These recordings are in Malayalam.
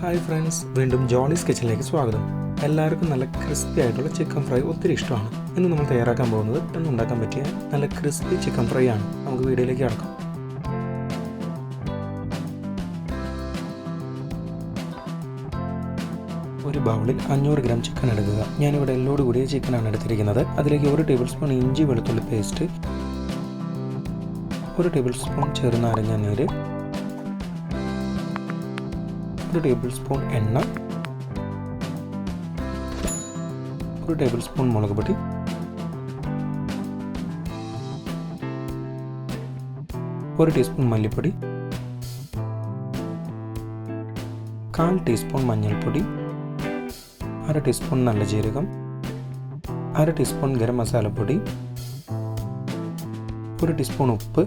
ഹായ് ഫ്രണ്ട്സ് വീണ്ടും ജോളീസ് കിച്ചണിലേക്ക് സ്വാഗതം. എല്ലാവർക്കും നല്ല ക്രിസ്പി ആയിട്ടുള്ള ചിക്കൻ ഫ്രൈ ഒത്തിരി ഇഷ്ടമാണ്. ഇന്ന് നമ്മൾ തയ്യാറാക്കാൻ പോകുന്നത് പെട്ടെന്ന് ഉണ്ടാക്കാൻ പറ്റിയ നല്ല ക്രിസ്പി ചിക്കൻ ഫ്രൈ ആണ്. നമുക്ക് വീഡിയോയിലേക്ക് കടക്കാം. ഒരു ബൗളിൽ അഞ്ഞൂറ് ഗ്രാം ചിക്കൻ എടുക്കുക. ഞാനിവിടെ എല്ലോട് കൂടിയ ചിക്കനാണ് എടുത്തിരിക്കുന്നത്. അതിലേക്ക് ഒരു ടേബിൾ സ്പൂൺ ഇഞ്ചി വെളുത്തുള്ളി പേസ്റ്റ് ഒരു ടേബിൾ സ്പൂൺ ചെറുനാരങ്ങ നീര് ഒരു ടേബിൾ സ്പൂൺ എണ്ണ ഒരു ടേബിൾ സ്പൂൺ മുളക് പൊടി ഒരു ടീസ്പൂൺ മല്ലിപ്പൊടി കാൽ ടീസ്പൂൺ മഞ്ഞൾപ്പൊടി അര ടീസ്പൂൺ നല്ല ജീരകം അര ടീസ്പൂൺ ഗരം മസാലപ്പൊടി ഒരു ടീസ്പൂൺ ഉപ്പ്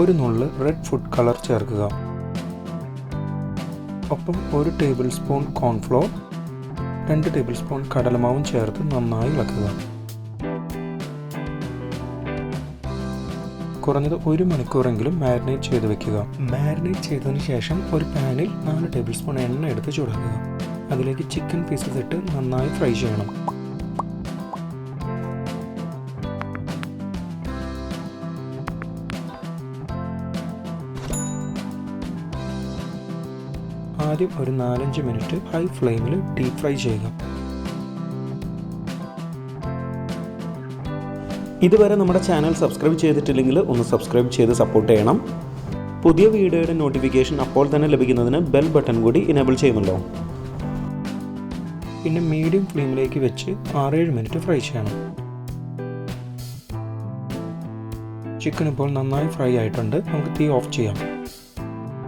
ഒരു നുള്ള് റെഡ് ഫുഡ് കളർ ചേർക്കുക. ഒപ്പം ഒരു ടേബിൾ സ്പൂൺ കോൺഫ്ലോർ രണ്ട് ടേബിൾ സ്പൂൺ കടലമാവും ചേർത്ത് നന്നായി ഇളക്കുക കുറഞ്ഞത് ഒരു മണിക്കൂറെങ്കിലും മാരിനേറ്റ് ചെയ്ത് വെക്കുക. മാരിനേറ്റ് ചെയ്തതിന് ശേഷം ഒരു പാനിൽ നാല് ടേബിൾ സ്പൂൺ എണ്ണ എടുത്ത് ചൂടാക്കുക. അതിലേക്ക് ചിക്കൻ പീസസ് ഇട്ട് നന്നായി ഫ്രൈ ചെയ്യണം. ആദ്യം ഒരു നാലഞ്ച് മിനിറ്റ് ഹൈ ഫ്ലെയിമിൽ ഡീപ് ഫ്രൈ ചെയ്യുക. ഇതുവരെ നമ്മുടെ ചാനൽ സബ്സ്ക്രൈബ് ചെയ്തിട്ടില്ലെങ്കിൽ ഒന്ന് സബ്സ്ക്രൈബ് ചെയ്ത് സപ്പോർട്ട് ചെയ്യണം. പുതിയ വീഡിയോയുടെ നോട്ടിഫിക്കേഷൻ അപ്പോൾ തന്നെ ലഭിക്കുന്നതിന് ബെൽ ബട്ടൺ കൂടി ഇനേബിൾ ചെയ്യുന്നുണ്ടോ പിന്നെ മീഡിയം ഫ്ലെയിമിലേക്ക് വെച്ച് ആറേഴ് മിനിറ്റ് ഫ്രൈ ചെയ്യണം. ചിക്കൻ ഇപ്പോൾ നന്നായി ഫ്രൈ ആയിട്ടുണ്ട്. നമുക്ക് തീ ഓഫ് ചെയ്യാം.